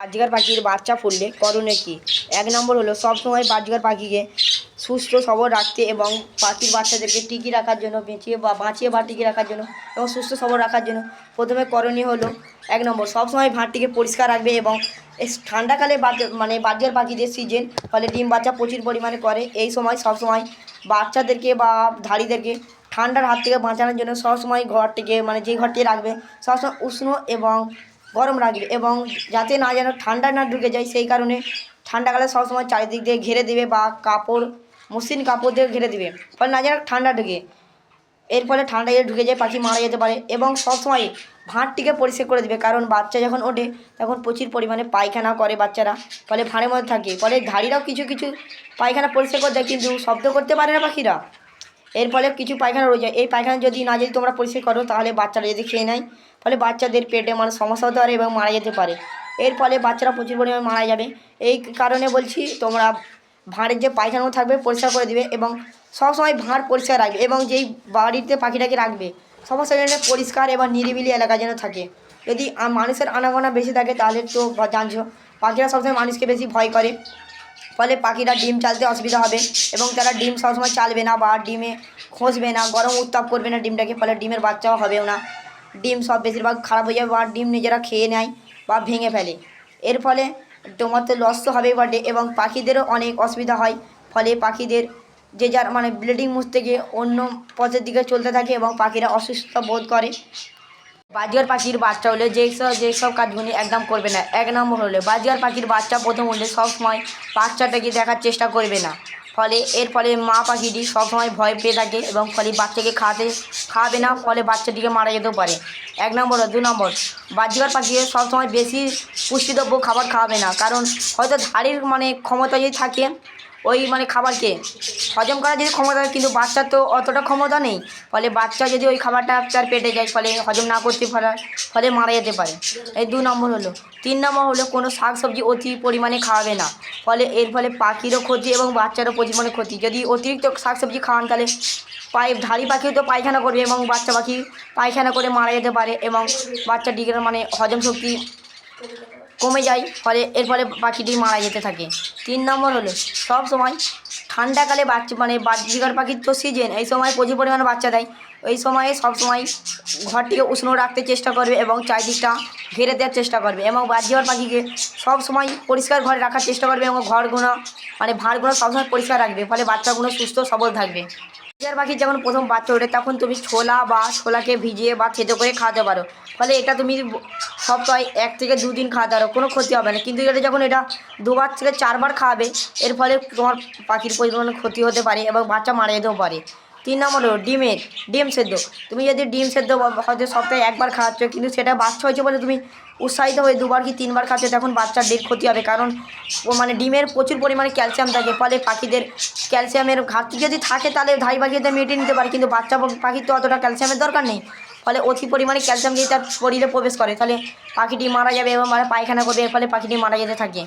বাজগার পাখির বাচ্চা ফুললে করণীয় কী? এক নম্বর হলো, সবসময় বাজগার পাখিকে সুস্থ, সবল রাখতে এবং পাখির বাচ্চাদেরকে টিকিয়ে রাখার জন্য, বেঁচিয়ে বা, বাঁচিয়ে বা টিকিয়ে রাখার জন্য এবং সুস্থ, সবল রাখার জন্য প্রথমে করণীয় হলো, এক নম্বর, সবসময় ভাঁড়টিকে পরিষ্কার রাখবে এবং ঠান্ডাকালে মানে বাজগার পাখিদের সিজন ফলে ডিম বাচ্চা প্রচুর পরিমাণে করে। এই সময় সবসময় বাচ্চাদেরকে বা ধাড়িদেরকে ঠান্ডার হাত থেকে বাঁচানোর জন্য সবসময় ঘরটিকে মানে যে ঘরটি রাখবে, সবসময় উষ্ণ এবং গরম রাখবে এবং যাতে না যেন ঠান্ডা না ঢুকে যায়, সেই কারণে ঠান্ডাকালে সবসময় চারিদিক দিয়ে ঘিরে দেবে বা কাপড়, মসৃণ কাপড় দিয়ে ঘিরে দেবে। ফলে না যেন ঠান্ডা ঢুকে। এর ফলে ঠান্ডা যদি ঢুকে যায়, পাখি মারা যেতে পারে এবং সবসময় ভাঁড়টিকে পরিষ্কার করে দেবে। কারণ বাচ্চা যখন ওঠে, তখন প্রচুর পরিমাণে পায়খানা করে বাচ্চারা। ফলে ভাঁড়ের মধ্যে থাকে। ফলে ধাড়িরাও কিছু কিছু পায়খানা পরিষ্কার করে দেয়, কিন্তু শব্দ করতে পারে না পাখিরা। এর ফলে কিছু পায়খানা রয়ে যায়। এই পায়খানা যদি না যদি তোমরা পরিষ্কার করো, তাহলে বাচ্চারা যদি খেয়ে নেয়, ফলে বাচ্চাদের পেটে মানে সমস্যা হতে পারে এবং মারা যেতে পারে। এর ফলে বাচ্চারা প্রচুর পরিমাণে মারা যাবে। এই কারণে বলছি, তোমরা ভাঁড়ের যে পায়খানাও থাকবে, পরিষ্কার করে দিবে এবং সবসময় ভাঁড় পরিষ্কার রাখবে এবং যেই বাড়িতে পাখিটাকে রাখবে সমস্ত যেন পরিষ্কার এবং নিরিবিলি এলাকা যেন থাকে। যদি মানুষের আনাগোনা বেশি থাকে, তাহলে তো জানছো পাখিরা সবসময় মানুষকে বেশি ভয় করে। ফলে পাখিরা ডিম চালতে অসুবিধা হবে এবং তারা ডিম সবসময় চালবে না বা ডিমে খসবে না, গরম উত্তাপ করবে না ডিমটাকে, ফলে ডিমের বাচ্চাও হবেও না। ডিম সব বেশিরভাগ খারাপ হয়ে যাবে বা ডিম নিজেরা খেয়ে নেয় বা ভেঙে ফেলে। এর ফলে তোমার তো লস তো হবেই বটে এবং পাখিদেরও অনেক অসুবিধা হয়। ফলে পাখিদের যে যার মানে ব্লিডিং মুছতে গিয়ে অন্য পথের দিকে চলতে থাকে এবং পাখিরা অসুস্থ বোধ করে। বাজিয়ার পাখির বাচ্চা হলে যেই সব যেই সব কাজগুলি একদম করবে না। এক নম্বর হলে বাজিয়ার পাখির বাচ্চা প্রথম হলে সবসময় বাচ্চাটাকে দেখার চেষ্টা করবে না। ফলে এর ফলে মা পাখিটি সবসময় ভয় পেয়ে থাকে এবং ফলে বাচ্চাকে খাওয়াতে খাওয়াবে না, ফলে বাচ্চাটিকে মারা যেতেও পারে। এক নম্বর দু নম্বর বাজিকার পাখিকে সবসময় বেশি পুষ্টিদ্রব্য খাবার খাওয়াবে না। কারণ হয়তো ধাড়ির মানে ক্ষমতা যদি থাকে ওই মানে খাবারকে। হজম করার যদি ক্ষমতা কিন্তু বাচ্চার তো অতটা ক্ষমতা নেই। ফলে বাচ্চা যদি ওই খাবারটা তার পেটে যায়, ফলে হজম না করতে পারে, ফলে মারা যেতে পারে। এই দু নম্বর হলো। তিন নম্বর হলো, কোনো শাক সবজি অতি পরিমাণে খাওয়াবে না। ফলে এর ফলে পাখিরও ক্ষতি এবং বাচ্চারও পরিমাণে ক্ষতি। যদি অতিরিক্ত শাক সবজি খাওয়ান, তাহলে পায়ে ধাড়ি পাখিও তো পায়খানা করবে এবং বাচ্চা পাখি পায়খানা করে মারা যেতে পারে এবং বাচ্চাটিকে মানে হজম শক্তি কমে যায়, ফলে এর ফলে পাখিটি মারা যেতে থাকে। তিন নম্বর হলো, সব সময় ঠান্ডাকালে বাচ্চা মানে বাজিকার পাখির তো সিজন এই সময় প্রচুর পরিমাণে বাচ্চা দেয়। এই সময়ে সব সময় ঘরটিকে উষ্ণ রাখতে চেষ্টা করবে এবং চারিদিকটা ঘিরে দেওয়ার চেষ্টা করবে এবং বাজিকার পাখিকে সব সময় পরিষ্কার ঘরে রাখার চেষ্টা করবে এবং ঘরগুলো মানে ভাঁড়গুলো সবসময় পরিষ্কার রাখবে, ফলে বাচ্চাগুলো সুস্থ সবল থাকবে। টিয়ার পাখি যখন প্রথম বাচ্চা ওঠে, তখন তুমি ছোলা বা ছোলাকে ভিজিয়ে বা থেতো করে খাওয়াতে পারো। ফলে এটা তুমি সপ্তাহে এক থেকে দুদিন খাওয়াতে পারো, কোনো ক্ষতি হবে না। কিন্তু এটা যখন এটা দুবার থেকে চারবার খাওয়াবে, এর ফলে তোমার পাখির পরিমাণ ক্ষতি হতে পারে এবং বাচ্চা মারা যেতেও পারে। তিন নম্বর হলো ডিমের, ডিম সেদ্ধ। তুমি যদি ডিম সেদ্ধ হয়তো সপ্তাহে একবার খাওয়াচ্ছ কিন্তু সেটা বাচ্চা হয়েছে বলে তুমি উৎসাহিত হয়ে দুবার কি তিনবার খাচ্ছ, তখন বাচ্চার ডেট ক্ষতি হবে। কারণ মানে ডিমের প্রচুর পরিমাণে ক্যালসিয়াম থাকে, ফলে পাখিদের ক্যালসিয়ামের ঘাটতি যদি থাকে, তাহলে ধাই পাখিতে মিটিয়ে নিতে পারে। কিন্তু বাচ্চা পাখির তো অতটা ক্যালসিয়ামের দরকার নেই। ফলে অতি পরিমাণে ক্যালসিয়াম যদি তার শরীরে প্রবেশ করে, তাহলে পাখিটি মারা যাবে এবং মানে পায়খানা করবে, এর ফলে পাখিটি মারা যেতে থাকে।